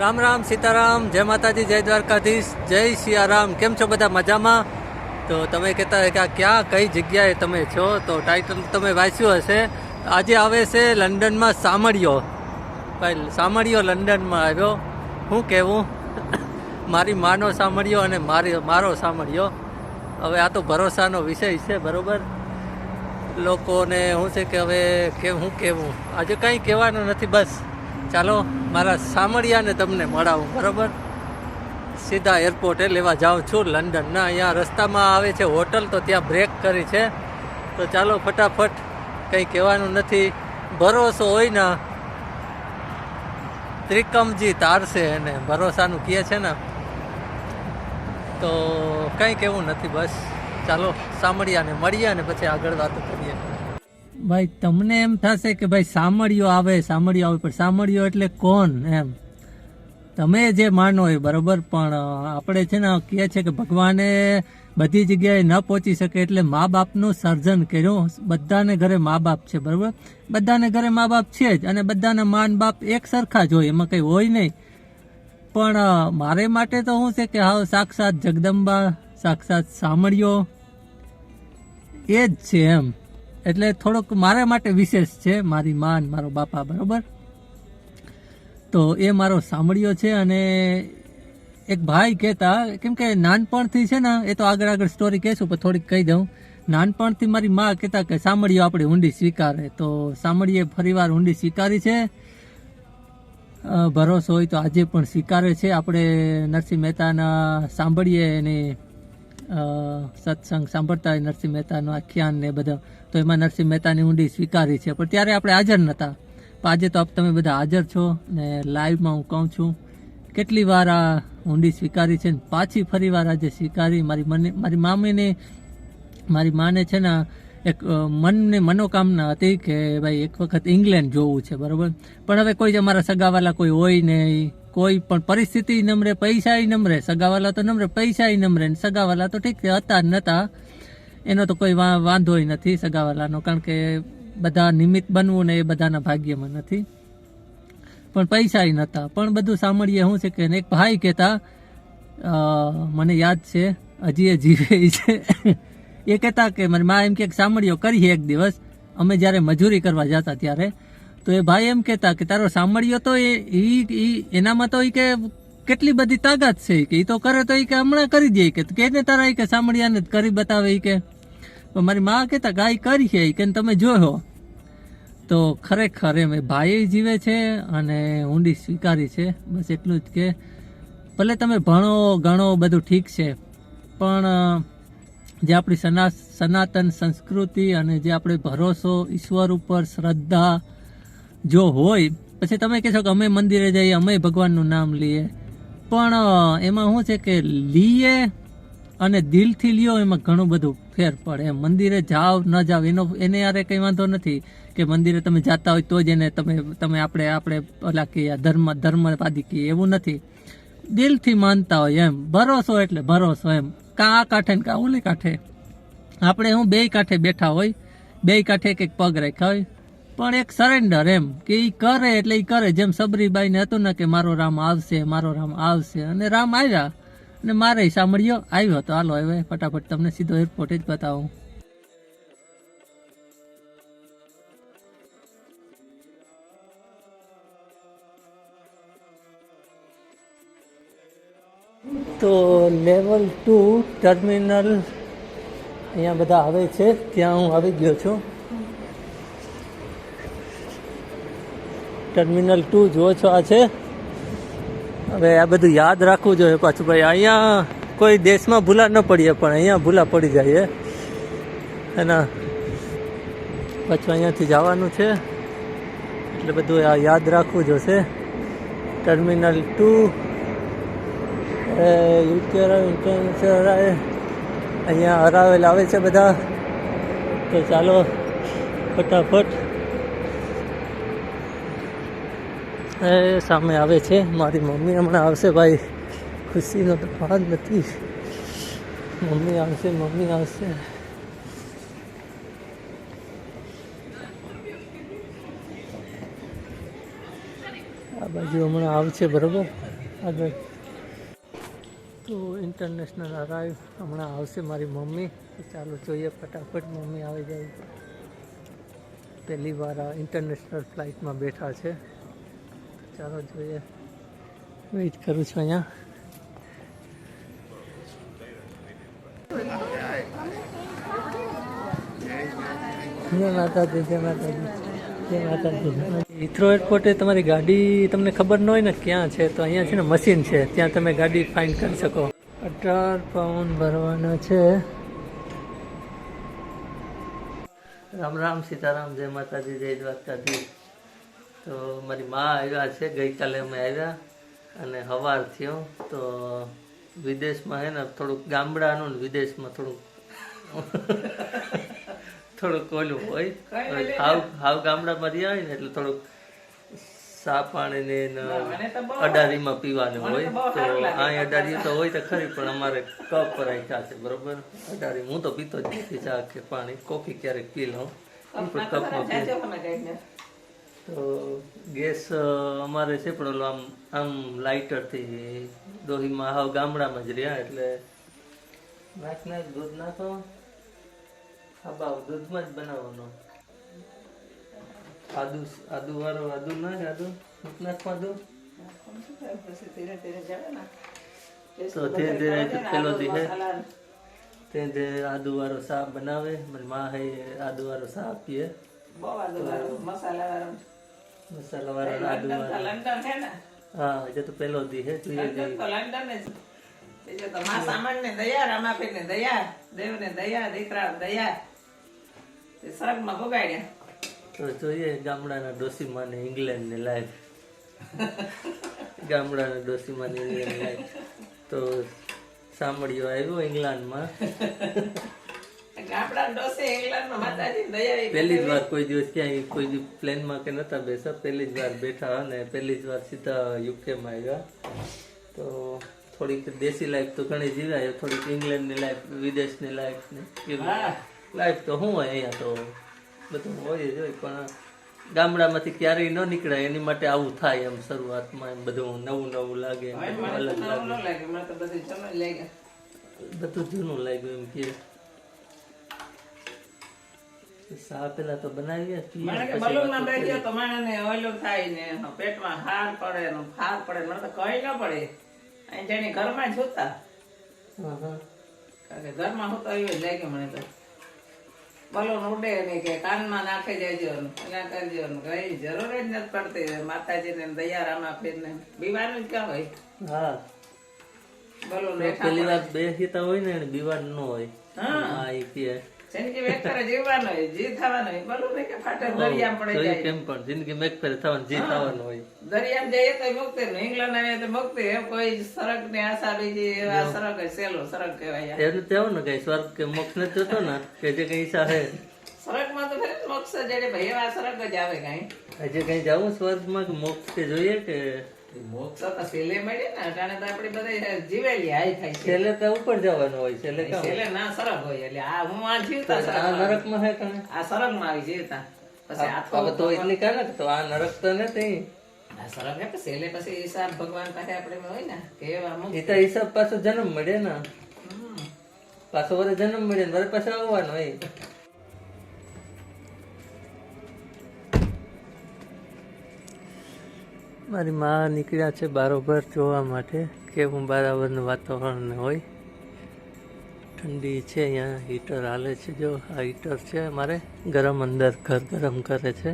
રામ રામ સીતારામ, જય માતાજી, જય દ્વારકાધીશ, જય સિયારામ. કેમ છો બધા મજામાં? તો તમે કહેતા કે ક્યાં, કઈ જગ્યાએ તમે છો? તો ટાઇટલ તમે વાંચ્યું હશે. આજે આવે છે લંડનમાં સામળિયો. ભાઈ, સામળિયો લંડનમાં આવ્યો. હું કહેવું, મારી માનો સામળિયો અને મારી, મારો સામળિયો. હવે આ તો ભરોસાનો વિષય છે, બરાબર? લોકોને શું છે કે હવે કે હું કહેવું? આજે કંઈ કહેવાનું નથી, બસ. ચાલો, મારા સામળિયાને તમને મળાવું, બરાબર? સીધા એરપોર્ટે લેવા જાઉં છું, લંડનના, અહીંયા રસ્તામાં આવે છે હોટલ, તો ત્યાં બ્રેક કરી છે. તો ચાલો, ફટાફટ, કંઈ કહેવાનું નથી. ભરોસો હોય ને, ત્રિકમજી તારશે એને, ભરોસાનું કહે છે ને. તો કંઈ કહેવું નથી, બસ. ચાલો સાંભળ્યા ને મળીએ ને પછી આગળ વાતો કરીએ. ભાઈ, તમને એમ થશે કે ભાઈ સામળિયો આવે સામળિયો આવે, પણ સામળિયો એટલે કોણ એમ? તમે જે માનો એ બરોબર, પણ આપણે છે ને કહે છે કે ભગવાને બધી જગ્યાએ ન પહોંચી શકે એટલે મા બાપનું સર્જન કર્યું. બધાને ઘરે મા બાપ છે, બરાબર? બધાને ઘરે મા બાપ છે જ, અને બધાના માન બાપ એક સરખા જ હોય, એમાં કંઈ હોય નહીં. પણ મારે માટે તો શું છે કે હા સાક્ષાત જગદંબા, સાક્ષાત સામળિયો એ જ છે એમ. એટલે થોડોક મારા માટે વિશેષ છે, મારી માં મારો બાપા, બરોબર? તો એ મારો સાંભળ્યો છે અને એક ભાઈ કહેતા, કેમ કે નાનપણથી છે ને, એ તો આગળ આગળ સ્ટોરી કહેશું, પણ થોડીક કહી દઉં. નાનપણથી મારી માં કહેતા કે સાંભળીઓ આપણે ઊંડી સ્વીકારે. તો સાંભળીએ, ફરીવાર ઊંડી સ્વીકારી છે. ભરોસો હોય તો આજે પણ સ્વીકારે છે. આપણે નરસિંહ મહેતાના સાંભળીએ એની સત્સંગ સાંભળતા હોય નરસિંહ મહેતાનું આખ્યાન ને બધા. તો એમાં નરસિંહ મહેતાની ઊંડી સ્વીકારી છે. પણ ત્યારે આપણે હાજર નહોતા પણ આજે તો આપ તમે બધા હાજર છો ને લાઈવમાં હું કહું છું, કેટલી વાર આ ઊંડી સ્વીકારી છે ને પાછી ફરી વાર આજે સ્વીકારી. મારી મને, મારી મામીને, મારી માને છે ને એક મનને મનોકામના હતી કે ભાઈ એક વખત ઇંગ્લેન્ડ જોવું છે, બરાબર? પણ હવે કોઈ જ અમારા સગાવાલા કોઈ હોય નહીં. કોઈ પણ પરિસ્થિતિ નમરે પૈસા નમરે. સગાવાલા તો નમરે પૈસા નમરે. સગાવાલા તો ઠીક હતા નતા. એનો તો કોઈ વાંધો નથી સગાવાલાનો, કારણ કે બધા નિમિત્ત બનવું ને એ બધાના ભાગ્યમાં નથી. પણ પૈસા નહોતા પણ બધું સાંભળીએ શું છે કે એક ભાઈ કહેતા મને યાદ છે, હજી એ જીવે છે. એ કહેતા કે મારી મા એમ કે સાંભળ્યો, કરીએ એક દિવસ. અમે જ્યારે મજૂરી કરવા જતા ત્યારે, તો એ ભાઈ એમ કહેતા કે તારો સાંભળ્યો તો એ એનામાં તો એ કે કેટલી બધી તાકાત છે કે એ તો કરે તો એ કે હમણાં કરી દે કે. કેને તારા એ કે સાંભળ્યાને કરી બતાવે એ કે. મારી મા કહેતા ગાય કરી છે કે તમે જોયો. તો ખરેખર એમ ભાઈ જીવે છે અને ઊંડી સ્વીકારી છે. બસ એટલું જ કે, ભલે તમે ભણો, ગણો, બધું ઠીક છે. પણ જે આપણી સના, સનાતન સંસ્કૃતિ અને જે આપણે ભરોસો, ઈશ્વર ઉપર શ્રદ્ધા જો હોય, પછી તમે કહેશો કે અમે મંદિરે જઈએ, અમે ભગવાનનું નામ લઈએ. પણ એમાં શું છે કે લીએ અને દિલથી લ્યો એમાં ઘણું બધું ફેર પડે. એમ, મંદિરે જાઓ ન જાઓ એનો, એને યારે કંઈ વાંધો નથી કે મંદિરે તમે જાતા હોય તો જ એને તમે તમે આપણે આપણે ઓલા કહીએ, ધર્મ, ધર્મવાદી કહીએ, એવું નથી. દિલથી માનતા હોય એમ, ભરોસો એટલે ભરોસો એમ. કાં આ કાંઠે ને કાં ઓલી કાંઠે. આપણે હું બે કાંઠે બેઠા હોય બે કાંઠે એક એક પગ રાખ્યા હોય પણ એક સરેન્ડર એમ, કે એ કરે એટલે એ કરે. જેમ સબરીબાઈને હતું ને કે મારો રામ આવશે, મારો રામ આવશે. અને રામ આવ્યા અને મારે સાંભળ્યો, આવ્યો તો હાલો, હવે ફટાફટ તમને સીધો એરપોર્ટ જ બતાવું. તો લેવલ ટુ ટર્મિનલ અહીંયા બધા આવે છે. ત્યાં હું આવી ગયો છું. ટર્મિનલ ટુ જુઓ છો આ છે. હવે આ બધું યાદ રાખવું જોઈએ પાછું ભાઈ. અહીંયા કોઈ દેશમાં ભૂલા ન પડીએ પણ અહીંયા ભૂલા પડી જાય એના પાછું અહીંયાથી જવાનું છે. એટલે બધું આ યાદ રાખવું જોશે. Terminal two. અહીંયા હરાવેલ આવે છે બધા. તો ચાલો, ફટાફટ. એ સામે આવે છે. મારી મમ્મી હમણાં આવશે ભાઈ. ખુશીનો તો ભાગ નથી. મમ્મી આવશે મમ્મી આવશે. આ બાજુ હમણાં આવશે, બરાબર? આગળ. તો ઇન્ટરનેશનલ અરાઈવ હમણાં આવશે મારી મમ્મી. ચાલો જોઈએ ફટાફટ મમ્મી આવી જાય. પહેલી વાર આ ઇન્ટરનેશનલ ફ્લાઇટમાં બેઠા છે. ચાલો જોઈએ. વેઇટ કરું છું અહીંયા? જય એરપોર્ટે તમારી ગાડી તમને ખબર ન હોય ને ક્યાં છે, તો અહીંયા છે ને મશીન છે, ત્યાં તમે ગાડી ફાઇન્ડ કરી શકો. અઢાર પાઉન્ડ ભરવાના છે. રામ રામ સીતારામ, જય માતાજી, જય દ્વારકાધીશ. તો મારી મા આવ્યા છે ગઈકાલે અમે આવ્યા અને હવાર થયો. તો વિદેશમાં હે ને થોડુંક ગામડાનું ને વિદેશમાં થોડુંક થોડુંક ઓલું હોય. હાવ હાવ ગામડામાં રહ્યા હોય ને એટલે થોડુંક સા પાણી ને અડારીમાં પીવાનું હોય. તો અહીં અડારી તો હોય તો ખરી પણ અમારે કપ રાખ્યા છે બરોબર? અડારી હું તો પીતો જ નથી ચા કે પાણી. કોફી ક્યારેક પી લઉં. કપમાં પી તો ગેસ અમારે છે પણ ઓલો આમ આમ લાઇટરથી દોહીમાં હાવ ગામડામાં જ રહ્યા એટલે નાખ નાખ દૂધ નાખો. હા દૂધમાં જ બનાવવાનો. આદુ આદુ વાળો આદુ નાખ આદુ નથી નાખવા દો. તો ધીરે ધીરે પેલો દી હે. તે તે આદુ વાળો શાક બનાવે મારી માં હે આદુ વાળો શાક પીએ મસાલા વાળો. આદુ વાળો. હા જે તો પેલો દી હે તું એ દી તો જોઈએ ગામડાના ડોસીમાં ને ઇંગ્લેન્ડની લાઈફ ગામડાના ડોસીમાં ને ઇંગ્લેન્ડ લાઈફ તો સાંભળ્યો આવ્યો ઇંગ્લેન્ડમાં. પહેલી જ વાર કોઈ દિવસ ક્યાંય કોઈ પ્લેનમાં કે નતા બેસા પહેલી જ વાર બેઠા અને પહેલી જ વાર સીધા યુકેમાં આવ્યા. તો થોડીક દેશી લાઈફ તો ઘણી જીવાય થોડીક ઇંગ્લેન્ડની લાઈફ વિદેશની લાઈફ ને લાઈફ તો શું હોય અહીંયા તો બધું હોય જ હોય પણ ગામડામાંથી ક્યારેય ન નીકળાય એની માટે આવું થાય એમ શરૂઆતમાં એમ બધું નવું નવું લાગે એમ અલગ લાગે. બધું જૂનું લાગ્યું એમ કે સા પેલા તો બનાવીએ પીએ. ઓલું થાય ને પેટમાં હાર પડે ને ફાર પડે મને તો કઈ ન પડે. અહીં જેને ઘરમાં જ હોતા હા હા. કારણ કે ઘરમાં હોતા એવું જ લાગે મને તો. બલૂન ઉડે ને કે કાનમાં નાખે જજો એના કરજો ને કઈ જરૂર જ નથી પડતી. માતાજીને દયા રામા પીરને બીવાનું જ ક્યાં હોય? હા. બલૂન પેલી વાત બે હીતા હોય ને બીવાડ ન હોય. હા. હા એ કે. જિંદગી વેકરે જીવવાનો હોય જીવ થવાનો હોય બલૂન નહીં કે ફાટે દરિયામાં પડે જાય. કેમ પણ? જિંદગી મેક ફેર થવાનું જે થવાનું હોય. દરિયામાં જઈએ તો મુક્તિ ને ઇંગ્લેન્ડ આવીએ તો મુક્તિ એમ કોઈ સરગની આશા બીજી એવા સરગ જ સહેલો સરગ કહેવાય. એનું તેવું ને કઈ સ્વર્ગ કે મોક્ષ નથી જોતો ને કે જે કઈ ઈચ્છા સરગમાં તો ફરી મોક્ષ જ ભાઈ એવા સરગ જ આવે કઈ. હજી કઈ જવું સ્વર્ગમાં માં મોક્ષ કે જોઈએ કે મોક્ષ તો સેલે મળે ને અટાણે તો આપડી બધા જીવેલી હાઈ થાય છેલ્લે તો ઉપર જવાનું હોય છેલ્લે કામ ના સરગ હોય એટલે આ હું આ જીવતા આ સરગ નરકમાં હે કણે આ સરગમાં આવી જીવતા. પછી આ તો એટલી કાને તો આ નરક તો નથી. આ સરગ હે પછી હિસાબ ભગવાન પાસે આપણે હોય ને કે એવા એ તો હિસાબ પાછો જન્મ મળે ને. પાછો વરે જન્મ મળે ને વરે પાછો આવવાનો હોય. મારી મા નીકળ્યા છે બારોબર જોવા માટે કેવું બરાબરનું વાતાવરણ હોય. ઠંડી છે અહીંયા, હીટર હાલે છે જો, આ હીટર છે મારે ગરમ અંદર ઘર ગરમ કરે છે.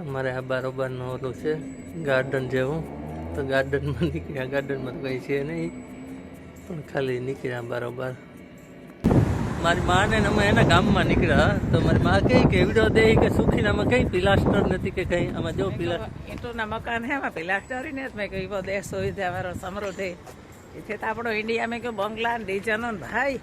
અમારે આ બારોબારનું ઓલું છે, ગાર્ડન જેવું. તો ગાર્ડનમાં નીકળ્યા, ગાર્ડનમાં તો કંઈ છે નહીં. પણ ખાલી નીકળ્યા બારોબાર. મારી માં ને અમે એના ગામમાં નીકળ્યા તો મારી માં કહી કે વીડિયો દે કે સુખીનામાં કઈ પિલાસ્ટર નથી કે કઈ. આમાં જો પિલાસ્ટર ઈંટોના મકાન હે એમાં પિલાસ્ટર સ્ટોરી ને મેં કહ્યું દેશ સુવિધા વાળો સમૃદ્ધિ. એટલે તો આપણો ઇન્ડિયા મેં કહ્યું બંગલા ને ડિઝાઇનો ને ભાઈ.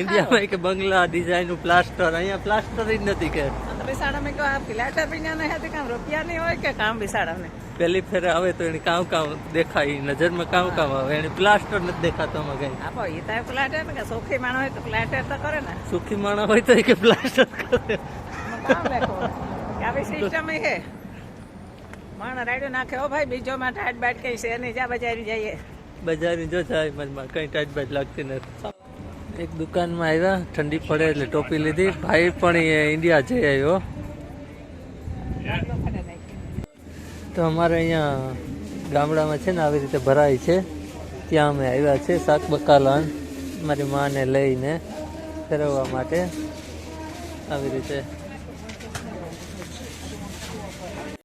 ઇન્ડિયામાં કે બંગલા ડિઝાઇનનું પ્લાસ્ટર અહીંયા પ્લાસ્ટર જ નથી કે. બિસાડા મેં કહ્યું આ પિલાસ્ટર પીના ને કામ રૂપિયા નહીં હોય કે કામ બિસાડા ને પહેલી ફેરે આવે તો એને કામ કામ દેખાય નજરમાં કામ કામ આવે એને પ્લાસ્ટર નથી દેખાતો અમે કઈ. આપો એ તો પ્લાટર કે સોખી માણસ હોય તો પ્લાસ્ટર તો કરે ને. સુખી માણસ હોય તો એ કે પ્લાસ્ટર કરે. આવી સિસ્ટમ હે માણ રાડ્યો નાખે હો ભાઈ બીજો માં ટાટ બાટ કઈ છે નહીં જા બજારી જઈએ. બજારની જો જાય મનમાં કઈ ટાઈટ બાઈટ લાગતી નથી. એક દુકાનમાં આવ્યા ઠંડી પડે એટલે ટોપી લીધી. ભાઈ પણ એ ઇન્ડિયા જઈ આવ્યો. તો અમારે અહીંયા ગામડામાં છે ને આવી રીતે ભરાય છે. ત્યાં અમે આવ્યા છે શાક બકાલાન મારી માને લઈને ફેરવવા માટે. આવી રીતે